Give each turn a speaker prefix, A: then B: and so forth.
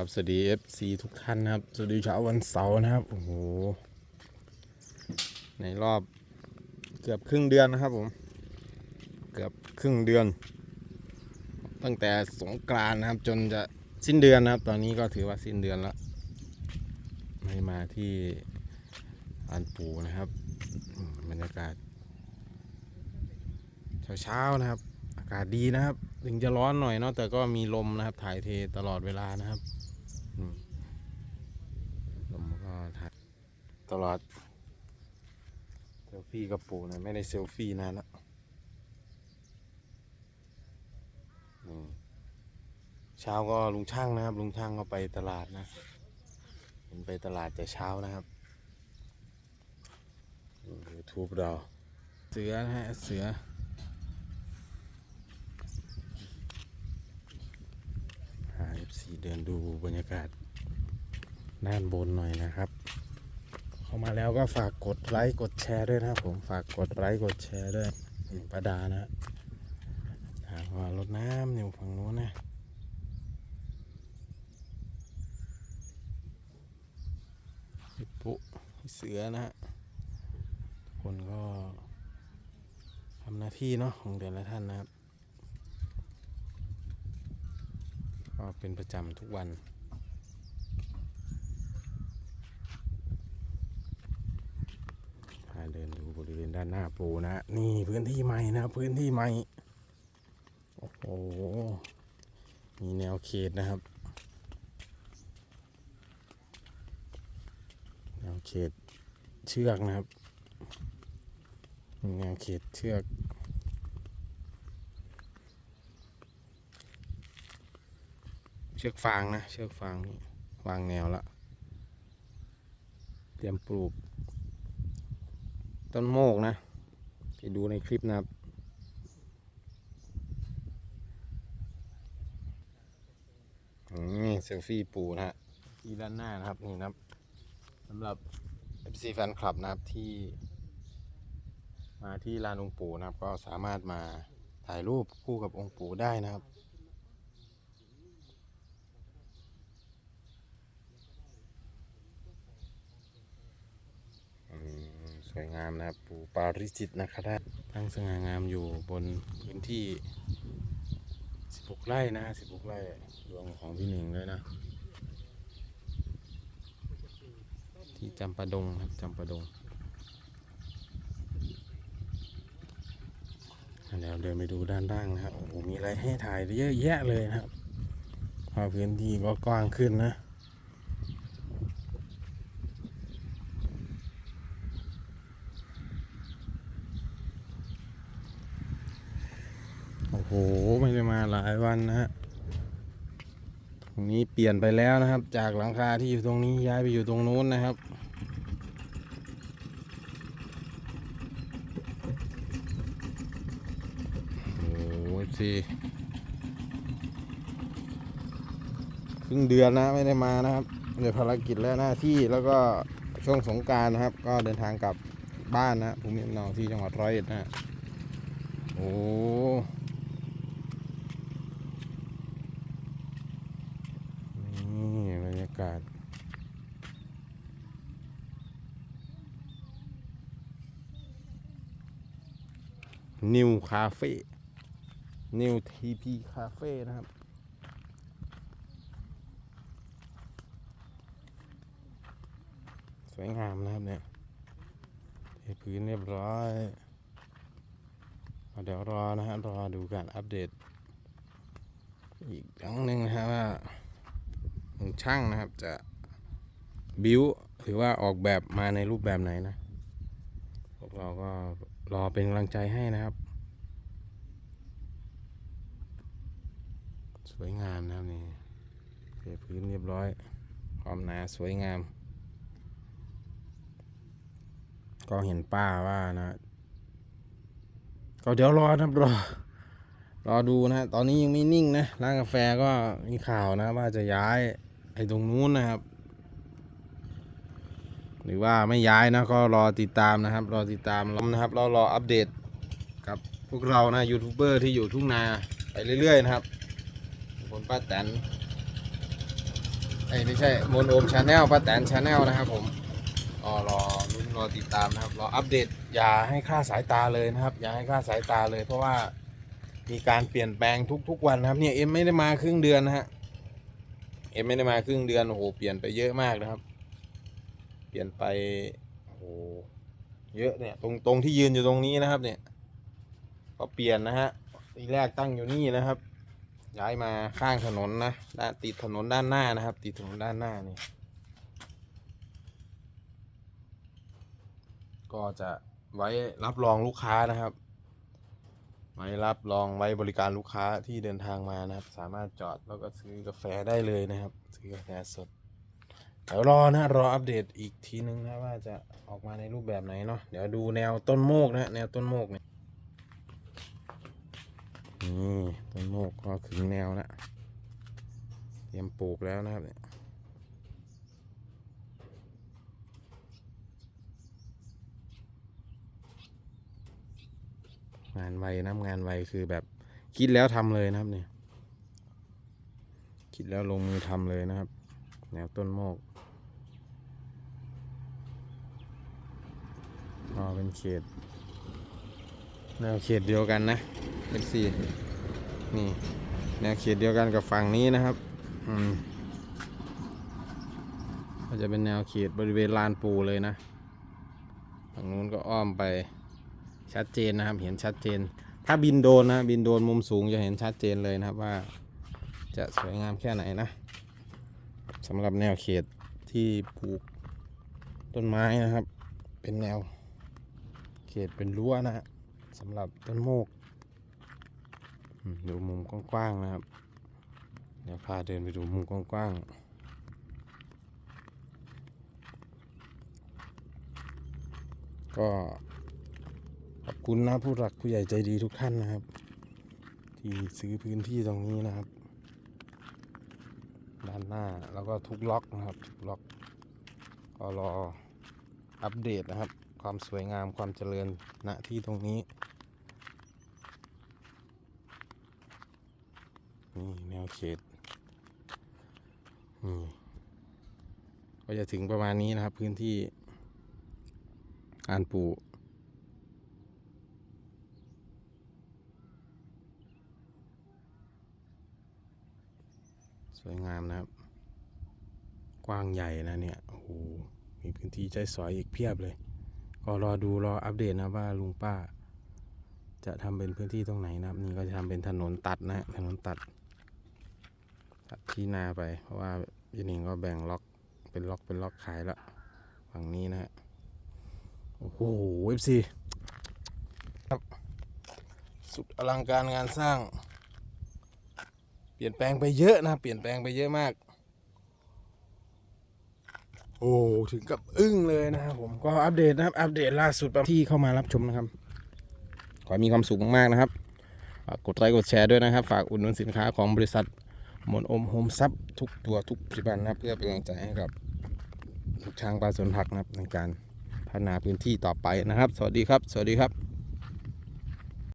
A: ครับสวัสดี FC ทุกท่านนะครับ สวัสดีเช้าวันเสาร์นะครับ โอ้โห ในรอบเกือบครึ่งเดือนนะครับผม เกือบครึ่งเดือน ตั้งแต่สงกรานนะครับ จนจะสิ้นเดือนนะครับ ตอนนี้ก็ถือว่าสิ้นเดือนแล้วไม่มาที่ลานปูนะครับบรรยากาศเช้าๆนะครับ อากาศดีนะครับ ถึงจะร้อนหน่อยเนาะแต่ก็มีลมนะครับ ถ่ายเทตลอดเวลานะครับอืมลมก็ถ่าย ตลอดเซลฟี่กับปู่นะไม่ได้เซลฟี่นานแล้วเช้าก็ลุงช่างนะครับ ลุงช่างก็ไปตลาดนะเห็นไปตลาดแต่เช้านะครับยูทูบเราเสือนะฮะเสือพา FC เดินดูบรรยากาศด้านบนหน่อยนะครับ มาแล้วก็ฝากกดไลค์กดแชร์ด้วยนะครับผมฝากกดไลค์กดแชร์ด้วยนี่ประดานะถามว่ารถน้ำอยู่ฝั่งนู้นนะปุเสือนะฮะคนก็ทำหน้าที่เนาะของแต่ละท่านนะครับ ก็เป็นประจำทุกวันพา เดินดูบริเวณด้านหน้าปูนะนี่พื้นที่ใหม่นะพื้นที่ใหม่โอ้โหมีแนวเขตนะครับ แนวเขตเชือกนะครับแนวเขตเชือกเชือกฟางนะเชือกฟางนี่วางแนวละเตรียมปลูก ต้นโมกนะไปดูในคลิปนะครับ นี่เซลฟี่ปูนะฮะที่ด้านหน้านะครับ นี่นะครับสำหรับ FC แฟนคลับนะครับที่มาที่ลานองค์ปู่นะครับ ก็สามารถมาถ่ายรูปคู่กับองค์ปู่ได้นะครับ อืม สวยงามนะครับปูปาริจิตนะครับตั้งสง่างามอยู่บนพื้นที่ 16 ไร่นะฮะ16 ไร่ดวงของพี่หนึ่งเลยนะ ที่จำปาดงครับจำปาดงเดี๋ยวเดินไปดูด้านล่างนะครับโอ้โหมีอะไรให้ถ่ายเยอะแยะเลยนะครับพอพื้นที่ก็กว้างขึ้นนะ โอ้โห ไม่ได้มาหลายวันนะฮะ ตรงนี้เปลี่ยนไปแล้วนะครับ จากหลังคาที่อยู่ตรงนี้ย้ายไปอยู่ตรงนู้นนะครับ โอ้โหสิครึ่งเดือนนะไม่ได้มานะครับเดี๋ยวภารกิจและหน้าที่แล้วก็ช่วงสงการนะครับ ก็เดินทางกลับบ้านนะภูมิลำเนาที่จังหวัดร้อยเอ็ดนะฮะโอ้ นี่บรรยา กาศนิวคาเฟ่นิวทีพีคาเฟ่นะครับสวยงามนะครับเนี่ยเทพื้นเรียบร้อย เดี๋ยวรอนะฮะรอดูการอัปเดต อีกครั้งหนึ่งนะฮะว่า ของช่างนะครับ จะบิวหรือว่าออกแบบมาในรูปแบบไหนนะ พวกเราก็รอเป็นกำลังใจให้นะครับ สวยงามนะครับนี่เทพื้นเรียบร้อยความหนาสวยงาม ก็เห็นป้าว่านะ ก็เดี๋ยวรอนะครับรอรอดูนะ ตอนนี้ยังไม่นิ่งนะ ร้านกาแฟก็มีข่าวนะว่าจะย้าย ไอ้ตรงนู้นนะครับ หรือว่าไม่ย้ายนะก็รอติดตามนะครับ รอติดตามนะครับรอรออัปเดตกับพวกเรานะยูทูบเบอร์ที่อยู่ทุ่งนาไปเรื่อยๆนะครับคนป้าแตนไอ้ไม่ใช่มนโอมชาแนลป้าแตนชาแนลนะครับผมก็รอรุ้นรอติดตามนะครับรออัปเดตอย่าให้ค่าสายตาเลยนะครับ อย่าให้ค่าสายตาเลย เพราะว่ามีการเปลี่ยนแปลงทุกๆวันนะครับเนี่ยเอ็มไม่ได้มาครึ่งเดือนนะฮะ อ็มไม่ได้มาครึ่งเดือนโอ้โหเปลี่ยนไปเยอะมากนะครับ เปลี่ยนไปโอ้โหเยอะเนี่ย ตรงตรงที่ยืนอยู่ตรงนี้นะครับ เนี่ย ก็เปลี่ยนนะฮะทีแรกตั้งอยู่นี่นะครับ ย้ายมาข้างถนนนะด้านติดถนนด้านหน้านะครับ ติดถนนด้านหน้านี่ก็จะไว้รับรองลูกค้านะครับ ไว้รับรองไว้บริการลูกค้าที่เดินทางมานะครับ สามารถจอดแล้วก็ซื้อกาแฟได้เลยนะครับ ซื้อกาแฟสดเดี๋ยวรอนะรออัปเดตอีกทีนึงนะว่าจะออกมาในรูปแบบไหนเนาะเดี๋ยวดูแนวต้นโมกนะแนวต้นโมกเนี่ยนี่ต้นโมกก็ถึงแนวแล้วเตรียมปลูกแล้วนะครับเนี่ย งานไวนะงานไวคือแบบคิดแล้วทำเลยนะครับเนี่ยคิดแล้วลงมือทำเลยนะครับ แนวต้นโมกอ๋อเป็นเขตแนวเขตเดียวกันนะเป็นสี่นี่แนวเขตเดียวกันกับฝั่งนี้นะครับอืมก็จะเป็นแนวเขตบริเวณลานปูเลยนะฝั่งนู้นก็อ้อมไป ชัดเจนนะครับ เห็นชัดเจน ถ้าบินโดนนะบินโดนมุมสูงจะเห็นชัดเจนเลยนะครับว่า จะสวยงามแค่ไหนนะสำหรับแนวเขตที่ปลูกต้นไม้นะครับ เป็นแนว เขตเป็นรั้วนะฮะสำหรับต้นโมกดูมุมกว้างๆนะครับ เดี๋ยวพาเดินไปดูมุมกว้างๆก็ คุณนะผู้หลักผู้ใหญ่ใจดีทุกท่านนะครับ ที่ซื้อพื้นที่ตรงนี้นะครับ ด้านหน้าแล้วก็ทุกล็อกนะครับทุกล็อกก็รออัปเดตนะครับ ความสวยงามความเจริญณที่ตรงนี้นี่แนวเขตนี่ก็จะถึงประมาณนี้นะครับพื้นที่การปลูก สวยงามนะครับ กว้างใหญ่นะเนี่ยโอ้โหมีพื้นที่ใช้สอยอีกเพียบเลย ก็รอดูรออัปเดตนะว่าลุงป้า จะทำเป็นพื้นที่ตรงไหนนะครับ นี่ก็จะทำเป็นถนนตัดนะถนนตัดตัดที่นาไป เพราะว่าพี่หนิงก็แบ่งล็อกเป็นล็อกเป็นล็อกขายล้วฝั่งนี้นะฮะโอ้โหเอฟซีครับสุดอลังการงานสร้าง เปลี่ยนแปลงไปเยอะนะ เปลี่ยนแปลงไปเยอะมาก โอ้ถึงกับอึ้งเลยนะครับผมก็อัปเดตนะครับ อัปเดตล่าสุดที่เข้ามารับชมนะครับ ขอให้มีความสุขมากๆนะครับกดไลค์กดแชร์ด้วยนะครับ ฝากอุดหนุนสินค้าของบริษัทมนอมโฮมซับทุกตัวทุกผลิตภัณฑ์นะครับ เพื่อเป็นกำลังใจให้กับลูกช้างปลาสนผักนะครับในการพัฒนาพื้นที่ต่อไปนะครับ สวัสดีครับ สวัสดีครับ